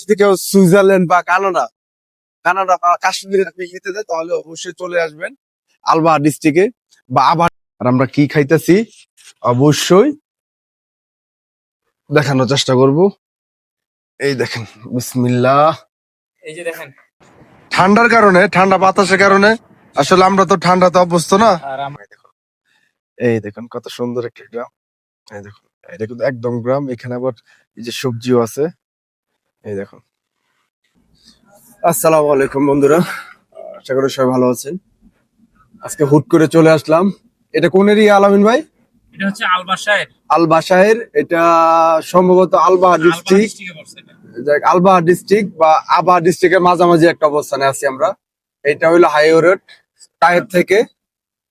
যদি কেউ সুইজারল্যান্ড বা কানাডা কানাডা বা কাশ্মীরে আপনি যেতে চান তাহলে অবশ্যই চলে আসবেন আলবা ডিস্ট্রিক্টে বা আবার আর আমরা কি খাইতেছি অবশ্যই দেখানোর চেষ্টা করব। এই দেখেন বিসমিল্লাহ। এই যে দেখেন। ঠান্ডার কারণে ঠান্ডা বাতাসের কারণে আসলে আমরা তো ঠান্ডা তো অভ্যস্ত না। এই দেখুন কত সুন্দর একটা গ্রাম। এই দেখুন এটা কিন্তু একদম গ্রাম এখানে আবার এই যে সবজিও আছে। এই দেখুন আসসালামু আলাইকুম বন্ধুরা আশা করি সবাই ভালো আছেন। আজকে হুট করে চলে আসলাম। এটা কোন এরিয়া আলামিন ভাই? এটা হচ্ছে আলবাসায়ের আল বাসায়ের এটা সম্ভবত আলবা ডিস্ট্রিক্ট। আলবা ডিস্ট্রিক্ট বা আবা ডিস্ট্রিক্টের মাঝামাঝি একটা অবস্থানে আছি আমরা। এটা হইল হাইওয়ে রোড তাইব থেকে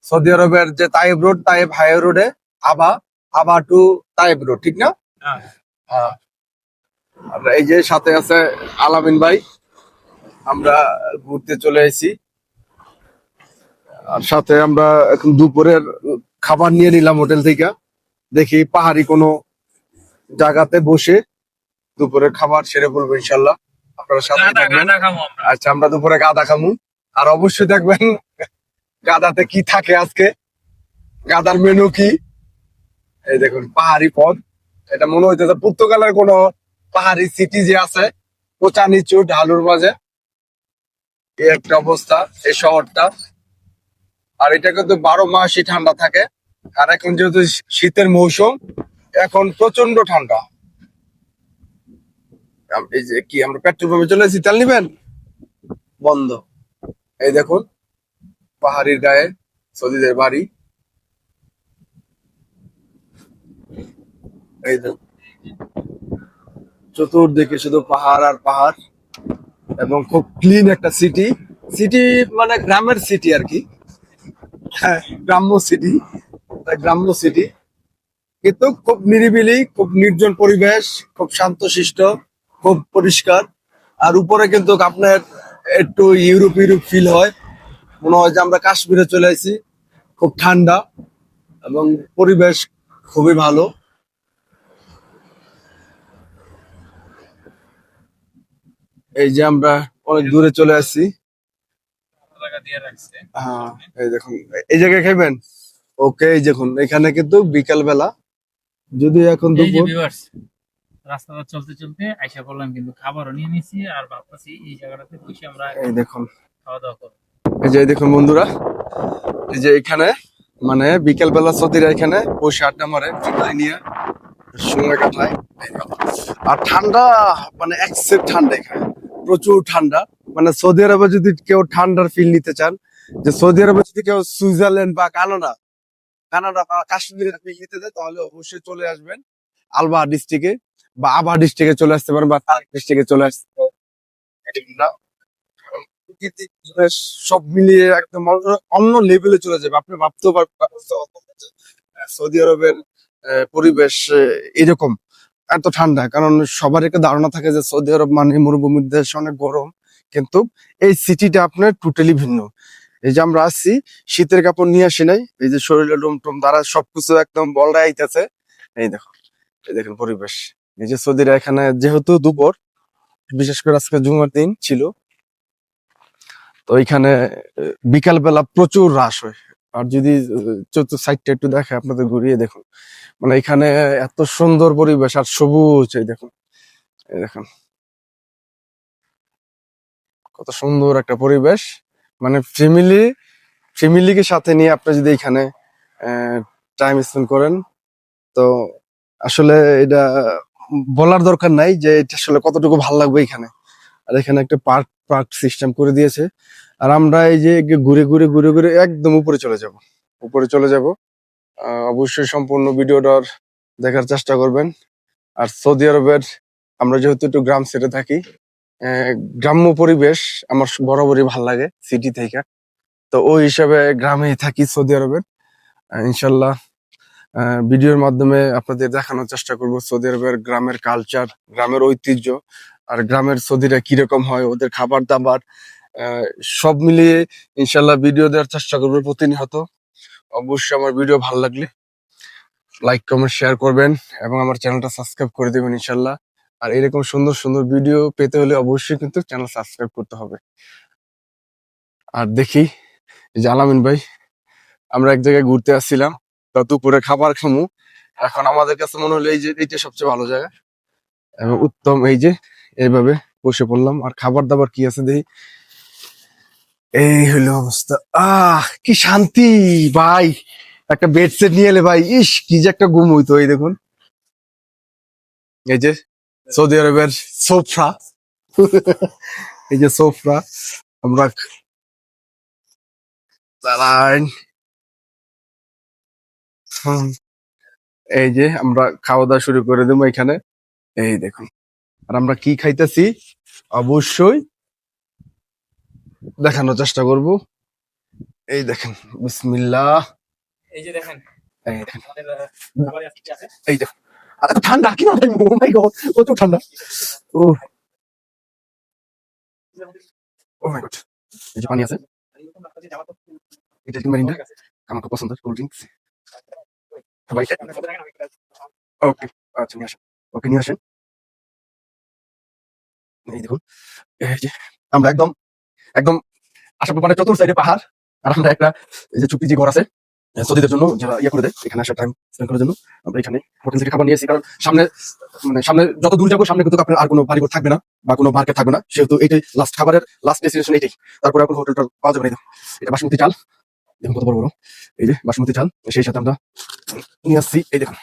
সৌদি আরবের যে তাইব রোড তাইব হাইওয়ে রোডে আবা আবা টু তাইব রোড ঠিক না? হ্যাঁ। আর এই যে সাথে আছে আলামিন ভাই আমরা ঘুরতে চলে এসেছি। আর সাথে আমরা এখন দুপুরের খাবার নিয়ে নিলাম হোটেল থেকে। দেখি পাহাড়ি কোনো জায়গাতে বসে দুপুরের খাবার সেরে বলব ইনশাল্লাহ আপনারা সাথে থাকবেন। আমরা। আচ্ছা আমরা দুপুরে গাদা খামু। আর অবশ্যই দেখবেন গাদাতে কি থাকে আজকে। গাদার মেনু কি? এই দেখুন পাহাড়ি পথ এটা মনে হইতেছে পর্তুগালের কোন পাহাড়ি সিটি যে আছে, কোচা নিচু, ঢালুর মাঝে। এই একটা অবস্থা, এই শহরটা। আর এটা কিন্তু বারো মাসই ঠান্ডা থাকে। আর এখন যেহেতু শীতের মৌসুম, এখন প্রচণ্ড ঠান্ডা। এই যে কি, আমরা পেট্রোল পাম্পে চলে এসেছি তেল নিবেন? বন্ধ। এই দেখুন, পাহাড়ির গায়ে সৌদিদের বাড়ি। এই দেখুন। চতুর্দিকে শুধু পাহাড় আর পাহাড় এবং খুব ক্লিন একটা সিটি সিটি মানে গ্রামের সিটি আর কি। হ্যাঁ গ্রাম্য সিটি গ্রাম্য সিটি কিন্তু খুব নিরিবিলি, খুব নির্জন পরিবেশ, খুব শান্তশিষ্ট, খুব পরিষ্কার। আর উপরে কিন্তু আপনার একটু ইউরোপ ইউরোপ ফিল হয়। মনে হয় যে আমরা কাশ্মীরে চলে আসি খুব ঠান্ডা এবং পরিবেশ খুবই ভালো। এই যে আমরা অনেক দূরে চলে আসছি। হ্যাঁ এই দেখুন এই জায়গায় খাইবেন? ওকে এই দেখুন এখানে কিন্তু বিকাল বেলা যদি এখন দুপুর রাস্তাটা চলতে চলতে আইসা পড়লাম কিন্তু খাবারও নিয়ে আর ভাবতেছি এই জায়গাটাতে বসে আমরা এই দেখুন। খাওয়া দাওয়া করব। এই যে দেখুন বন্ধুরা এই যে এখানে মানে বিকেল বেলা সতীরা এখানে বসে আড্ডা মারে নিয়ে সময় কাটায়। আর ঠান্ডা মানে ঠান্ডা এখানে। প্রচুর ঠান্ডা। মানে সৌদি আরবে যদি কেউ ঠান্ডার ফিল নিতে চান, যে সৌদি আরবে যদি কেউ সুইজারল্যান্ড বা কানাডা কানাডা বা কাশ্মীরে আপনি যেতে চান তাহলে অবশ্যই চলে আসবেন আলবা ডিস্ট্রিক্টে বা আবা ডিস্ট্রিক্টে চলে আসতে পারেন বা তারেক ডিস্ট্রিক্টে চলে আসতে সব মিলিয়ে একদম অন্য- লেভেলে চলে যাবে। আপনি ভাবতেও পারবেন সৌদি আরবের পরিবেশ এরকম। এত ঠান্ডা, কারণ সবার একটা ধারণা থাকে যে সৌদি আরব মানে মরুভূমির দেশ অনেক গরম, কিন্তু এই সিটিটা আপনার টোটালি ভিন্ন। এই যে আমরা আসছি শীতের কাপড় নিয়ে আসি নাই, এই যে শরীরে লোম টোম দ্বারা সবকিছু একদম বলরা আইতেছে এই দেখো, এই দেখেন পরিবেশ। এই যে সৌদিরা এখানে যেহেতু দুপুর, বিশেষ করে আজকে জুমার দিন ছিল, তো এখানে বিকাল বেলা প্রচুর রাশ হয়। আর যদি চতুর্থ সাইডটা একটু দেখে আপনাদের ঘুরিয়ে দেখুন। মানে এখানে এত সুন্দর পরিবেশ আর সবুজ, এই দেখুন। এই দেখুন। কত সুন্দর একটা পরিবেশ। মানে ফ্যামিলি ফ্যামিলিকে সাথে নিয়ে আপনি যদি এখানে টাইম স্পেন্ড করেন, তো আসলে এটা বলার দরকার নাই যে এটা আসলে কতটুকু ভালো লাগবে এখানে। আর এখানে একটা পার্ক পার্ক সিস্টেম করে দিয়েছে। আর আমরা এই যে ঘুরে ঘুরে ঘুরে ঘুরে একদম উপরে চলে যাব। উপরে চলে যাব। অবশ্যই সম্পূর্ণ ভিডিওটার দেখার চেষ্টা করবেন। আর সৌদি আরবের আমরা যেহেতু একটু গ্রাম সেটে থাকি গ্রাম্য পরিবেশ আমার বরাবরই ভালো লাগে সিটি থেকে। তো ওই হিসাবে গ্রামে থাকি সৌদি আরবের। ইনশাল্লাহ ভিডিওর মাধ্যমে আপনাদের দেখানোর চেষ্টা করব সৌদি আরবের গ্রামের কালচার গ্রামের ঐতিহ্য, আর গ্রামের সৌদিরা কীরকম হয়, ওদের খাবার দাবার সব মিলিয়ে ইনশাল্লাহ ভিডিও দেওয়ার চেষ্টা করব প্রতিনিয়ত। অবশ্যই আমার ভিডিও ভালো লাগলে লাইক কমেন্ট শেয়ার করবেন এবং আমার চ্যানেলটা সাবস্ক্রাইব করে দেবেন ইনশাল্লাহ। আর এরকম সুন্দর সুন্দর ভিডিও পেতে হলে অবশ্যই কিন্তু চ্যানেল সাবস্ক্রাইব করতে হবে। আর দেখি আলামিন ভাই, আমরা এক জায়গায় ঘুরতে আসছিলাম, তা দুপুরে খাবার খামু। এখন আমাদের কাছে মনে হলো এই যে, এইটা সবচেয়ে ভালো জায়গা। এবং উত্তম এই যে, এইভাবে বসে পড়লাম। আর খাবার দাবার কি আছে দেখি? এই হলো অবস্থা। আহ, কি শান্তি, ভাই। একটা বেড সেট নিয়ে এলে ভাই, ইস, কি যে একটা গুম হইতো, এই দেখুন। এই যে সৌদি আরবের সোফরা এই যে সোফরা আমরা। এই যে আমরা খাওয়া দাওয়া শুরু করে দেবো এখানে। এই দেখুন, আর আমরা কি খাইতেছি? অবশ্যই দেখানোর চেষ্টা করব। এই দেখেন বিসমিল্লাহ। এই যে দেখেন এই দেখেন। আর ঠান্ডা কি না ও মাই গড প্রচুর ঠান্ডা। ও ও মাই গড এই যে পানি আছে। এটা কি মারিনা আমার খুব পছন্দ কোল্ড ড্রিঙ্কস। ওকে আচ্ছা নিয়ে আসেন। ওকে নিয়ে আসেন। এই দেখুন এই যে আমরা একদম একদম আসার মানে চতুর্থ সাইডে পাহাড় আর আমরা একটা এই যে চুক্তি যে ঘর আছে সৌদিদের জন্য যারা ইয়ে করে দেয় এখানে আসার টাইম স্পেন্ড করার জন্য আমরা এখানে হোটেল থেকে খাবার নিয়েছি কারণ সামনে মানে সামনে যত দূর যাব সামনে কিন্তু আপনার আর কোনো বাড়িঘর থাকবে না বা কোনো মার্কেট থাকবে না। সেহেতু এটাই লাস্ট খাবারের লাস্ট ডেস্টিনেশন এটাই। তারপরে এখন হোটেলটা পাওয়া যাবে না এটা বাসমতি চাল। দেখুন কত বড় বড়। এই যে বাসমতি চাল সেই সাথে আমরা নিয়ে আসছি। এই দেখুন।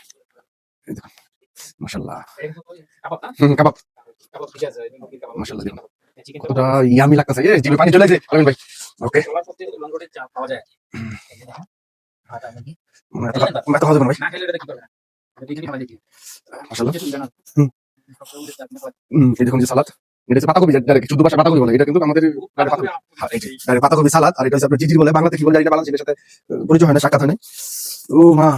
এই দেখুন। মাসাল্লাহ কাবাব। মাসাল্লাহ দেখুন। কতটা সালাদ বলে এটা কিন্তু হ্যাঁ, সালাদ আর এটা জিজির বলে বাংলাতে কি বলে বাংলাদেশের সাথে পরিচয় হয় না সাক্ষাৎ হয় না ও মা।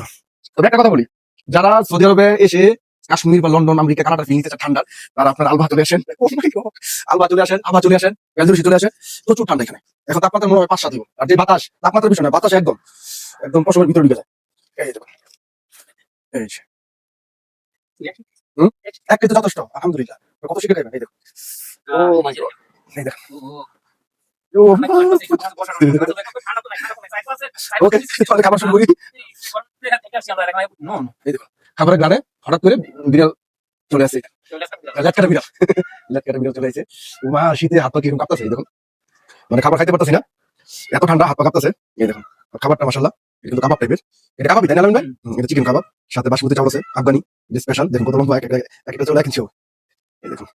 তবে একটা কথা বলি যারা সৌদি আরবে এসে কাশ্মীর বা লন্ডন আমেরিকা কানাডা ফিল নিতে ঠান্ডা তারা আপনার আলবা চলে আসেন Oh! আলবা চলে আসেন আলবা চলে আসেন বেলদুরিশি চলে আসেন প্রচুর ঠান্ডা এখানে এখন তাপমাত্রা মনে হয় পাঁচ সাত আর যে বাতাস তাপমাত্রার বিষয় না বাতাস একদম একদম পশমের ভিতরে ঢুকে যায় এই এই যে। এক যথেষ্ট আলহামদুলিল্লাহ কত শিখে খাইবেন এই Oh ও ওকে। তাহলে খাবার শুরু করি খাবারের গানে হঠাৎ করে বিড়াল চলে আসে। লেটকাটা বিড়াল। লেটকাটা বিড়াল চলে আসে মা শীতে হাত পা কীরকম কাঁপতেছে, দেখুন। মানে খাবার খাইতে পারতেছি না। এত ঠান্ডা হাত পা কাঁপতেছে। এই দেখুন খাবারটা মাসাল্লাহ কিন্তু কাবাব টাইপের এটা কাবাবই, তাই না ভাই? এটা চিকেন কাবাব। সাথে বাসমতি চাউল আছে, আফগানি। স্পেশাল দেখুন কত লম্বা, এক একটা এক একটা চলে এই দেখুন।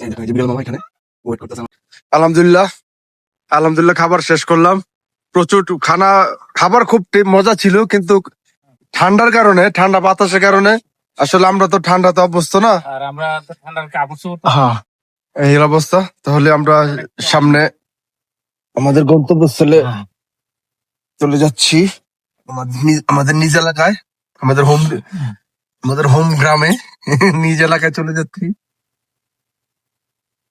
এই দেখুন বিড়াল মামা এখানে। ওয়েট করতেছে আলহামদুলিল্লাহ। আলহামদুলিল্লাহ, খাবার শেষ করলাম। প্রচুর খানা, খাবার খুব মজা ছিল, কিন্তু ঠান্ডার কারণে ঠান্ডা বাতাসের কারণে আসলে আমরা তো ঠান্ডাতে অভ্যস্ত না। আর আমরা তো ঠান্ডার হ্যাঁ এই অবস্থা। তাহলে আমরা সামনে আমাদের গন্তব্যস্থলে হ্যাঁ। চলে যাচ্ছি। আমাদের নিজ- এলাকায় আমাদের হোম আমাদের হোম গ্রামে নিজ এলাকায় চলে যাচ্ছি।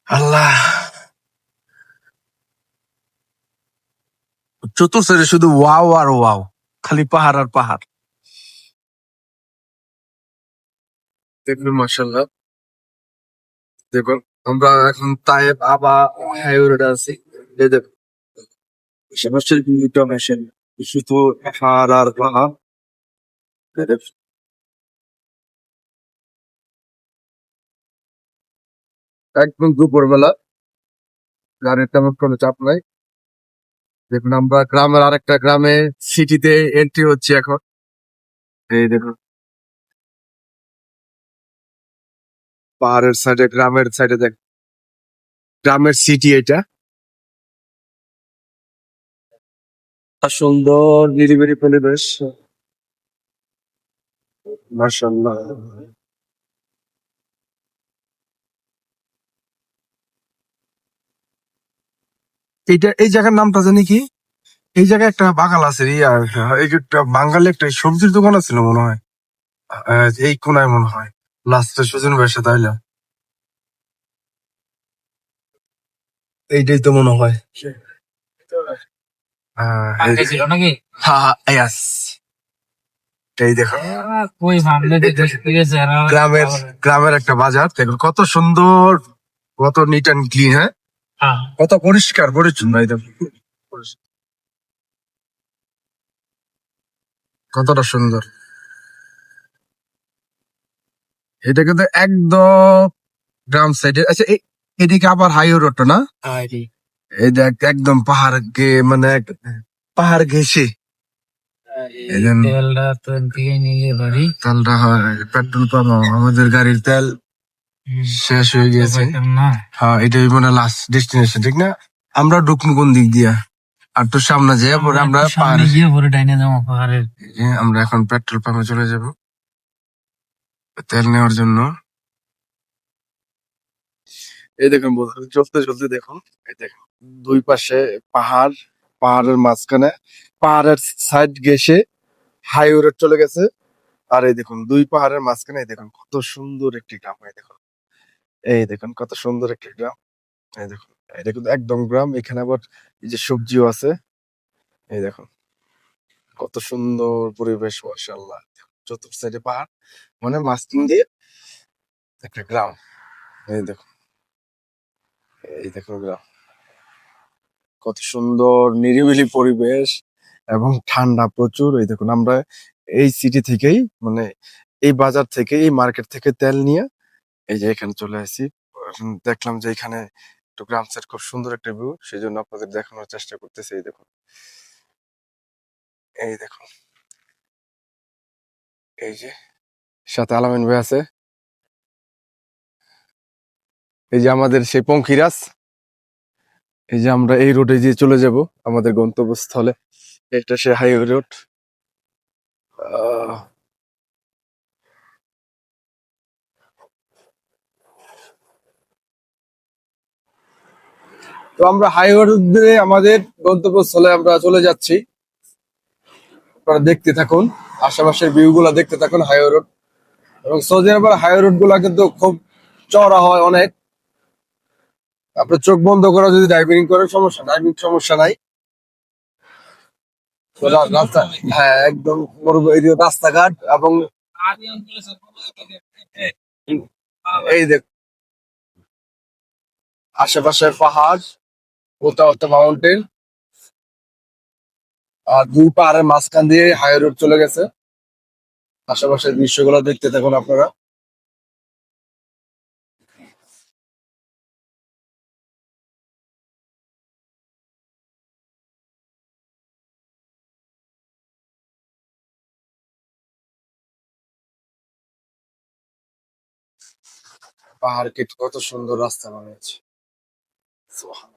আল্লাহ। চতুর্থ শুধু ওয়াও আর ওয়াও খালি পাহাড় আর পাহাড়। দেখুন মাসাল্লাহ দেখুন আমরা এখন তায়েব আবা হাইওয়ে আছি। এই দেখুন। আশেপাশের ভিউটা মেশিন শুধু পাহাড় আর পাহাড় দেখুন। একদম দুপুরবেলা। গাড়ির তেমন কোনো চাপ নাই। দেখুন আমরা গ্রামের আরেকটা গ্রামে সিটিতে এন্ট্রি হচ্ছে এখন। এই দেখুন। পাহাড়ের সাইডে গ্রামের সাইডে দেখ। গ্রামের সিটি এটা। সুন্দর নিরিবিলি পরিবেশ। মার্শাল্লাহ এইটা এই জায়গার নামটা জানি কি? এই জায়গায় একটা বাগাল আছে এই একটা বাঙালি একটা সবজির দোকান আছিল মনে হয়? এই কোনায় মনে হয়। লাস্টে সুজন বেসে তাইলে এইটাই তো মনে হয়। ছিল নাকি? এই দেখো। গ্রামের গ্রামের একটা বাজার দেখো কত সুন্দর কত নিট অ্যান্ড ক্লিন হ্যাঁ? হ্যাঁ। কত পরিষ্কার পরিচ্ছন্ন এই দেখো। কতটা সুন্দর। এটা কিন্তু একদম গ্রাম সাইডে আচ্ছা এই- এদিকে আবার হাইওয়ে রোডটা না? এই দেখ একদম পাহাড় গে মানে পাহাড় ঘেসে তেলটা হয় পেট্রোল পাম্প আমাদের গাড়ির তেল শেষ হয়ে গেছে হ্যাঁ এটাই মানে লাস্ট ডেস্টিনেশন ঠিক না? আমরা ঢুকবো কোন দিক দিয়া? আর তো সামনে পরে আমরা পাহাড়ে আমরা এখন পেট্রোল পাম্পে চলে যাব। তেল নেওয়ার জন্য। এই দেখুন চলতে চলতে দেখুন। এই দেখুন, দুই পাশে পাহাড়, পাহাড়ের মাঝখানে, পাহাড়ের সাইড গেছে হাইওয়ে রোড চলে গেছে। আর এই দেখুন, দুই পাহাড়ের মাঝখানে, এই দেখুন, কত সুন্দর একটি গ্রাম, এই দেখুন। এই দেখুন, কত সুন্দর একটি গ্রাম। এই দেখুন, এটা কিন্তু একদম গ্রাম, এখানে আবার এই যে সবজিও আছে। এই দেখুন, কত সুন্দর পরিবেশ, মাশাআল্লাহ। চতুর্থ সাইডে পাহাড় মানে মাঝখান দিয়ে একটা গ্রাম। এই দেখুন এই দেখুন গ্রাম। কত সুন্দর নিরিবিলি পরিবেশ এবং ঠান্ডা প্রচুর। এই দেখুন, আমরা এই সিটি থেকেই মানে এই বাজার থেকে, এই মার্কেট থেকে তেল নিয়ে এই যে এখানে চলে আসি দেখলাম যে এখানে একটু গ্রাম সাইড খুব সুন্দর একটা ভিউ সেই জন্য আপনাদের দেখানোর চেষ্টা করতেছি, এই দেখুন। এই দেখুন। এই যে, সাথে আলামিন ভাই আছে। এই যে আমাদের সেই পঙ্খিরাজ। এই যে আমরা এই রোডে দিয়ে চলে যাব, আমাদের গন্তব্যস্থলে, এটা সে হাইওয়ে রোড। তো আমরা হাইওয়ে রোড দিয়ে আমাদের গন্তব্যস্থলে আমরা চলে যাচ্ছি। আপনারা দেখতে থাকুন। আশেপাশের ভিউ গুলা দেখতে থাকুন, হাইওয়ে রোড এবং সৌদি আরবের হাইওয়ে রোডগুলা কিন্তু খুব চড়া হয় অনেক। আপনার চোখ বন্ধ করে যদি ড্রাইভিং করেন, সমস্যা ড্রাইভিং সমস্যা নাই। রাস্তা হ্যাঁ একদম রাস্তাঘাট এবং এই দেখ আশেপাশে পাহাড় কোথাও মাউন্টেন আর দুই পাহাড়ের মাঝখান দিয়ে হাই রোড চলে গেছে। আশেপাশের দৃশ্যগুলো দেখতে থাকুন আপনারা। পাহাড় কেটে কত সুন্দর রাস্তা বানিয়েছে। সুবহানাল্লাহ।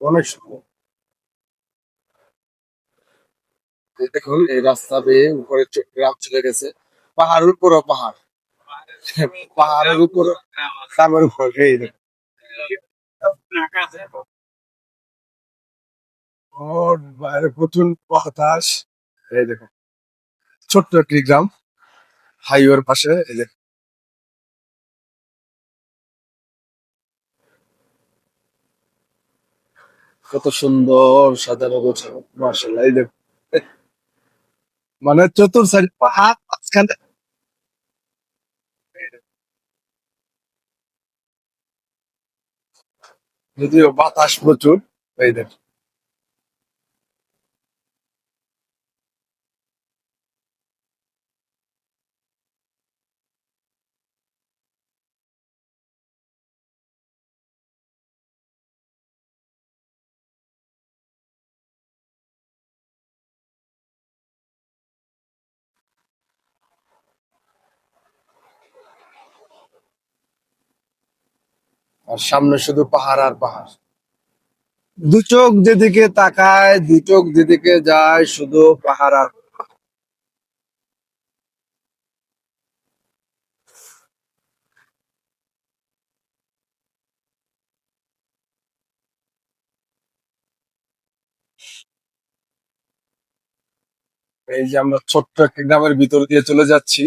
অনেক দেখুন, এই রাস্তা বেয়ে উপরে গ্রাম চলে গেছে। পাহাড়ের উপরও পাহাড়। পাহাড়ের উপর গ্রামের উপর বাইরে প্রচুর বাতাস। এই দেখুন, ছোট্ট একটি গ্রাম। হাইওয়ের পাশে, এই দেখুন কত সুন্দর সাজানো গোছানো মার্শাল্লাহ এই দেখুন মানে চতুর সাইড, পাহাড় মাঝখানে। যদিও বাতাস প্রচুর, এই দেখুন আর সামনে শুধু পাহাড় আর পাহাড়। দু চোখ যেদিকে তাকায় দু চোখ যেদিকে যায় শুধু পাহাড় আর এই যে আমরা ছোট্ট একটা গ্রামের ভিতর দিয়ে চলে যাচ্ছি।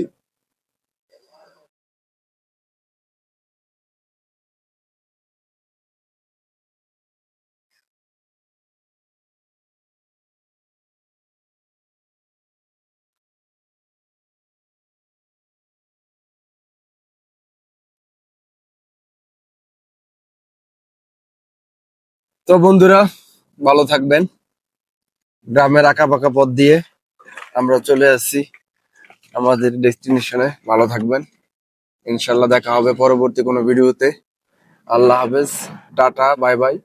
তো বন্ধুরা, ভালো থাকবেন। গ্রামের আঁকা পাকা পথ দিয়ে আমরা চলে আসছি আমাদের ডেস্টিনেশনে। ভালো থাকবেন। ইনশাল্লাহ দেখা হবে পরবর্তী কোনো ভিডিওতে। আল্লাহ হাফেজ। Tata, bye bye.